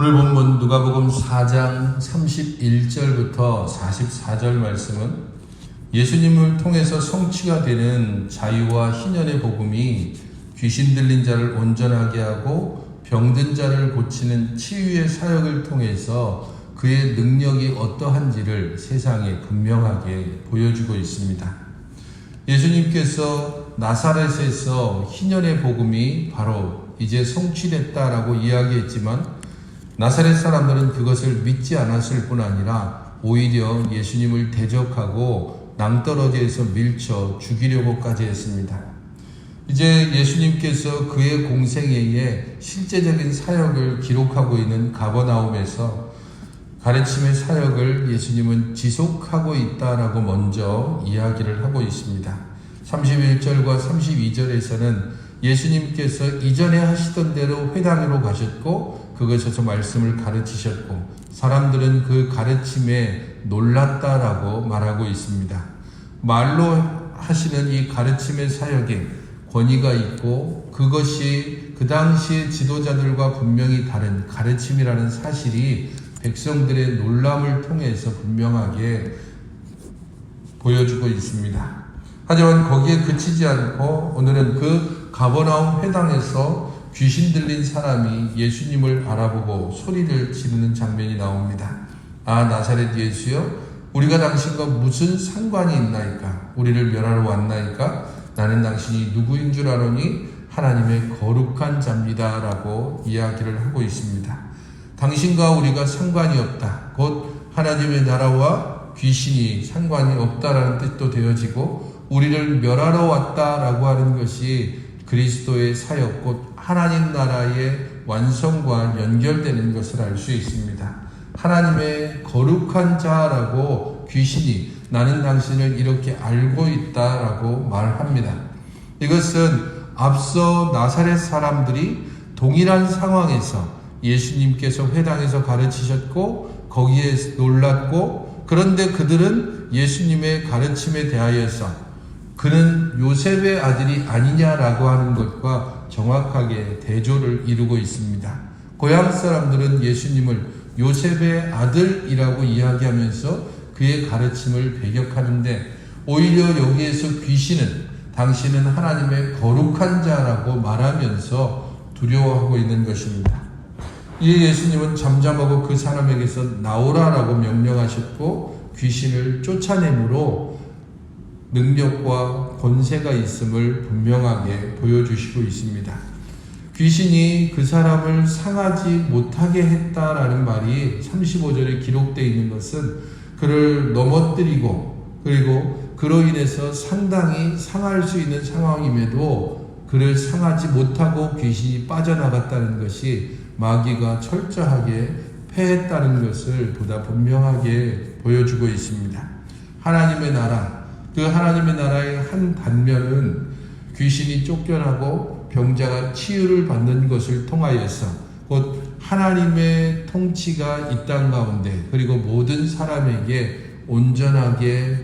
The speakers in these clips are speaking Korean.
오늘 본문 누가복음 4장 31절부터 44절 말씀은 예수님을 통해서 성취가 되는 자유와 희년의 복음이 귀신 들린 자를 온전하게 하고 병든 자를 고치는 치유의 사역을 통해서 그의 능력이 어떠한지를 세상에 분명하게 보여주고 있습니다. 예수님께서 나사렛에서 희년의 복음이 바로 이제 성취됐다라고 이야기했지만 나사렛 사람들은 그것을 믿지 않았을 뿐 아니라 오히려 예수님을 대적하고 낭떠러지에서 밀쳐 죽이려고까지 했습니다. 이제 예수님께서 그의 공생애에 실제적인 사역을 기록하고 있는 가버나움에서 가르침의 사역을 예수님은 지속하고 있다라고 먼저 이야기를 하고 있습니다. 31절과 32절에서는 예수님께서 이전에 하시던 대로 회당으로 가셨고 그것에서 말씀을 가르치셨고 사람들은 그 가르침에 놀랐다라고 말하고 있습니다. 말로 하시는 이 가르침의 사역에 권위가 있고 그것이 그 당시의 지도자들과 분명히 다른 가르침이라는 사실이 백성들의 놀람을 통해서 분명하게 보여주고 있습니다. 하지만 거기에 그치지 않고 오늘은 그 가버나움 회당에서 귀신 들린 사람이 예수님을 바라보고 소리를 지르는 장면이 나옵니다. 아 나사렛 예수여 우리가 당신과 무슨 상관이 있나이까 우리를 멸하러 왔나이까 나는 당신이 누구인 줄 아노니 하나님의 거룩한 자입니다라고 이야기를 하고 있습니다. 당신과 우리가 상관이 없다. 곧 하나님의 나라와 귀신이 상관이 없다라는 뜻도 되어지고 우리를 멸하러 왔다라고 하는 것이 그리스도의 사역 곧 하나님 나라의 완성과 연결되는 것을 알 수 있습니다. 하나님의 거룩한 자라고 귀신이 나는 당신을 이렇게 알고 있다라고 말합니다. 이것은 앞서 나사렛 사람들이 동일한 상황에서 예수님께서 회당에서 가르치셨고 거기에 놀랐고 그런데 그들은 예수님의 가르침에 대하여서 그는 요셉의 아들이 아니냐라고 하는 것과 정확하게 대조를 이루고 있습니다. 고향 사람들은 예수님을 요셉의 아들이라고 이야기하면서 그의 가르침을 배격하는데 오히려 여기에서 귀신은 당신은 하나님의 거룩한 자라고 말하면서 두려워하고 있는 것입니다. 이에 예수님은 잠잠하고 그 사람에게서 나오라라고 명령하셨고 귀신을 쫓아내므로 능력과 권세가 있음을 분명하게 보여주시고 있습니다. 귀신이 그 사람을 상하지 못하게 했다라는 말이 35절에 기록되어 있는 것은 그를 넘어뜨리고 그리고 그로 인해서 상당히 상할 수 있는 상황임에도 그를 상하지 못하고 귀신이 빠져나갔다는 것이 마귀가 철저하게 패했다는 것을 보다 분명하게 보여주고 있습니다. 하나님의 나라, 그 하나님의 나라의 한 단면은 귀신이 쫓겨나고 병자가 치유를 받는 것을 통하여서 곧 하나님의 통치가 이 땅 가운데 그리고 모든 사람에게 온전하게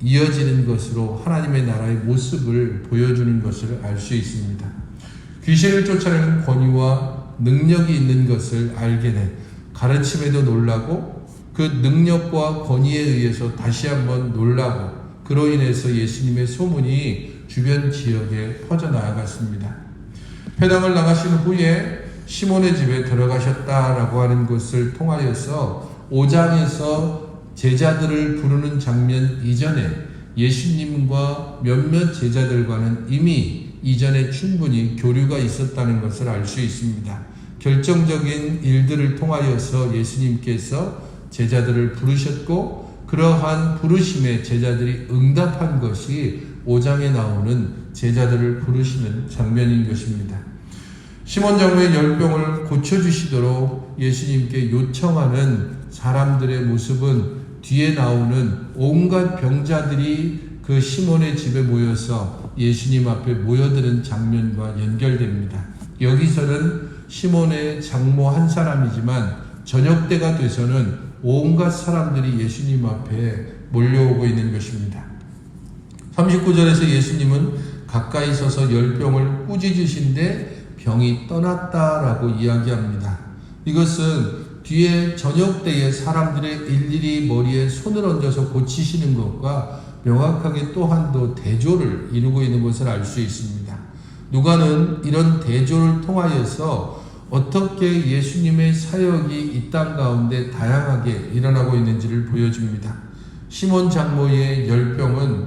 이어지는 것으로 하나님의 나라의 모습을 보여주는 것을 알 수 있습니다. 귀신을 쫓아내는 권위와 능력이 있는 것을 알게 돼 가르침에도 놀라고 그 능력과 권위에 의해서 다시 한번 놀라고 그로 인해서 예수님의 소문이 주변 지역에 퍼져나갔습니다. 회당을 나가신 후에 시몬의 집에 들어가셨다라고 하는 것을 통하여서 5장에서 제자들을 부르는 장면 이전에 예수님과 몇몇 제자들과는 이미 이전에 충분히 교류가 있었다는 것을 알 수 있습니다. 결정적인 일들을 통하여서 예수님께서 제자들을 부르셨고 그러한 부르심에 제자들이 응답한 것이 5장에 나오는 제자들을 부르시는 장면인 것입니다. 시몬 장로의 열병을 고쳐주시도록 예수님께 요청하는 사람들의 모습은 뒤에 나오는 온갖 병자들이 그 시몬의 집에 모여서 예수님 앞에 모여드는 장면과 연결됩니다. 여기서는 시몬의 장모 한 사람이지만 저녁 때가 돼서는 온갖 사람들이 예수님 앞에 몰려오고 있는 것입니다. 39절에서 예수님은 가까이 서서 열병을 꾸짖으신데 병이 떠났다라고 이야기합니다. 이것은 뒤에 저녁 때에 사람들의 일일이 머리에 손을 얹어서 고치시는 것과 명확하게 또한도 대조를 이루고 있는 것을 알 수 있습니다. 누가는 이런 대조를 통하여서 어떻게 예수님의 사역이 이 땅 가운데 다양하게 일어나고 있는지를 보여줍니다. 시몬 장모의 열병은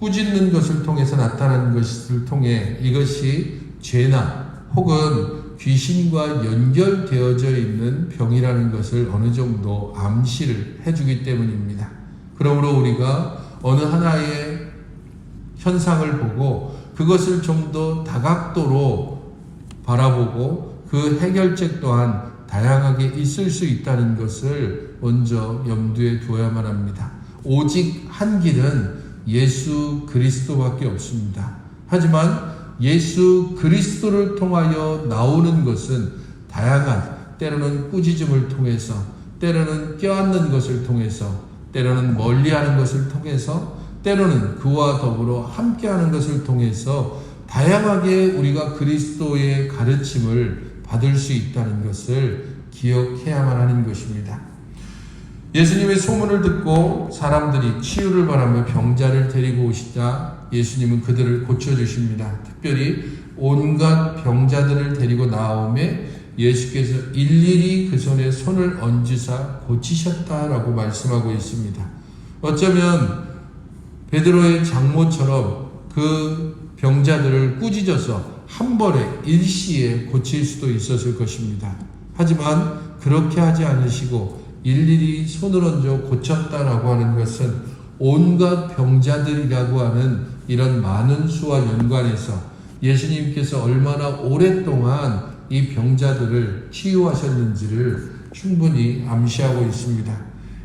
꾸짖는 것을 통해서 나타나는 것을 통해 이것이 죄나 혹은 귀신과 연결되어져 있는 병이라는 것을 어느 정도 암시를 해주기 때문입니다. 그러므로 우리가 어느 하나의 현상을 보고 그것을 좀 더 다각도로 바라보고 그 해결책 또한 다양하게 있을 수 있다는 것을 먼저 염두에 두어야만 합니다. 오직 한 길은 예수 그리스도밖에 없습니다. 하지만 예수 그리스도를 통하여 나오는 것은 다양한 때로는 꾸짖음을 통해서 때로는 껴안는 것을 통해서 때로는 멀리하는 것을 통해서 때로는 그와 더불어 함께하는 것을 통해서 다양하게 우리가 그리스도의 가르침을 받을 수 있다는 것을 기억해야만 하는 것입니다. 예수님의 소문을 듣고 사람들이 치유를 바라며 병자를 데리고 오시자 예수님은 그들을 고쳐주십니다. 특별히 온갖 병자들을 데리고 나오매 예수께서 일일이 그 손에 손을 얹으사 고치셨다라고 말씀하고 있습니다. 어쩌면 베드로의 장모처럼 그 병자들을 꾸짖어서 한 번에 일시에 고칠 수도 있었을 것입니다. 하지만 그렇게 하지 않으시고 일일이 손을 얹어 고쳤다라고 하는 것은 온갖 병자들이라고 하는 이런 많은 수와 연관해서 예수님께서 얼마나 오랫동안 이 병자들을 치유하셨는지를 충분히 암시하고 있습니다.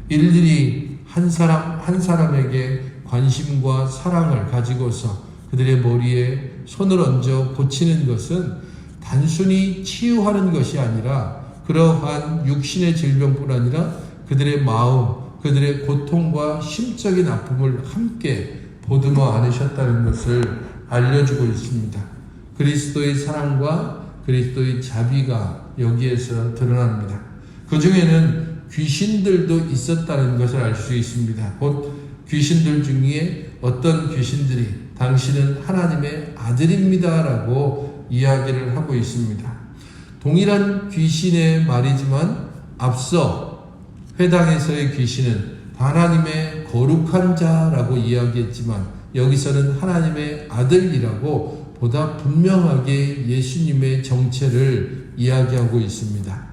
일일이 한 사람 한 사람에게 관심과 사랑을 가지고서 그들의 머리에 손을 얹어 고치는 것은 단순히 치유하는 것이 아니라 그러한 육신의 질병뿐 아니라 그들의 마음, 그들의 고통과 심적인 아픔을 함께 보듬어 안으셨다는 것을 알려주고 있습니다. 그리스도의 사랑과 그리스도의 자비가 여기에서 드러납니다. 그 중에는 귀신들도 있었다는 것을 알 수 있습니다. 곧 귀신들 중에 어떤 귀신들이 당신은 하나님의 아들입니다라고 이야기를 하고 있습니다. 동일한 귀신의 말이지만 앞서 회당에서의 귀신은 하나님의 거룩한 자라고 이야기했지만 여기서는 하나님의 아들이라고 보다 분명하게 예수님의 정체를 이야기하고 있습니다.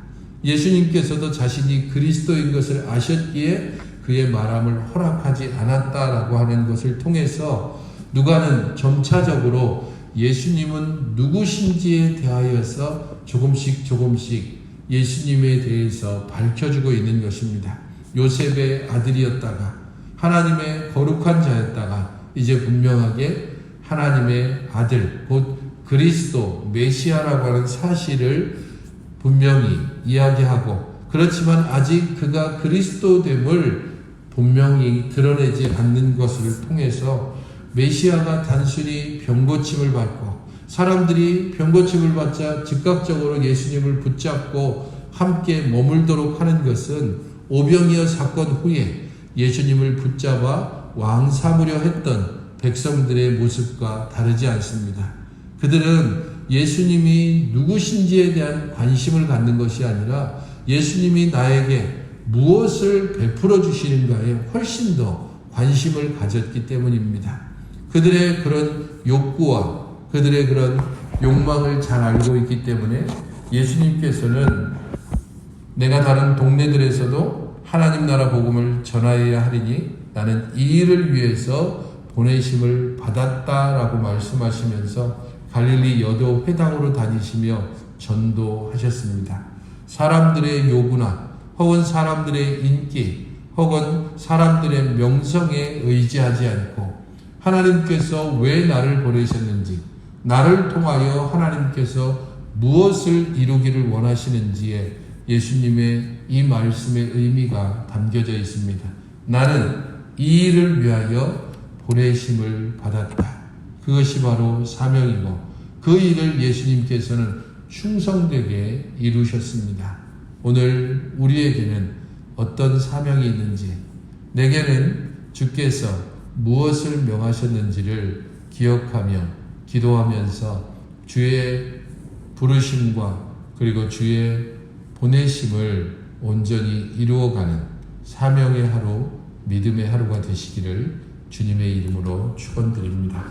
예수님께서도 자신이 그리스도인 것을 아셨기에 그의 말함을 허락하지 않았다라고 하는 것을 통해서 누가는 점차적으로 예수님은 누구신지에 대하여서 조금씩 조금씩 예수님에 대해서 밝혀주고 있는 것입니다. 요셉의 아들이었다가 하나님의 거룩한 자였다가 이제 분명하게 하나님의 아들 곧 그리스도 메시아라고 하는 사실을 분명히 이야기하고 그렇지만 아직 그가 그리스도됨을 분명히 드러내지 않는 것을 통해서 메시아가 단순히 병고침을 받고 사람들이 병고침을 받자 즉각적으로 예수님을 붙잡고 함께 머물도록 하는 것은 오병이어 사건 후에 예수님을 붙잡아 왕 삼으려 했던 백성들의 모습과 다르지 않습니다. 그들은 예수님이 누구신지에 대한 관심을 갖는 것이 아니라 예수님이 나에게 무엇을 베풀어 주시는가에 훨씬 더 관심을 가졌기 때문입니다. 그들의 그런 욕구와 그들의 그런 욕망을 잘 알고 있기 때문에 예수님께서는 내가 다른 동네들에서도 하나님 나라 복음을 전하여야 하리니 나는 이 일을 위해서 보내심을 받았다라고 말씀하시면서 갈릴리 여도 회당으로 다니시며 전도하셨습니다. 사람들의 요구나 혹은 사람들의 인기 혹은 사람들의 명성에 의지하지 않고 하나님께서 왜 나를 보내셨는지 나를 통하여 하나님께서 무엇을 이루기를 원하시는지에 예수님의 이 말씀의 의미가 담겨져 있습니다. 나는 이 일을 위하여 보내심을 받았다. 그것이 바로 사명이고 그 일을 예수님께서는 충성되게 이루셨습니다. 오늘 우리에게는 어떤 사명이 있는지, 내게는 주께서 무엇을 명하셨는지를 기억하며 기도하면서 주의 부르심과 그리고 주의 보내심을 온전히 이루어가는 사명의 하루, 믿음의 하루가 되시기를 주님의 이름으로 축원드립니다.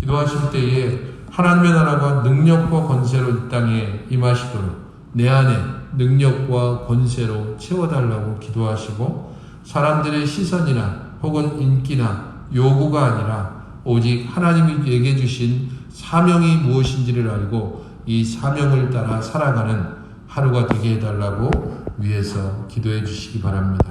기도하실 때에 하나님의 나라가 능력과 권세로 이 땅에 임하시도록 내 안에 능력과 권세로 채워달라고 기도하시고 사람들의 시선이나 혹은 인기나 요구가 아니라 오직 하나님이 얘기해 주신 사명이 무엇인지를 알고 이 사명을 따라 살아가는 하루가 되게 해달라고 위해서 기도해 주시기 바랍니다.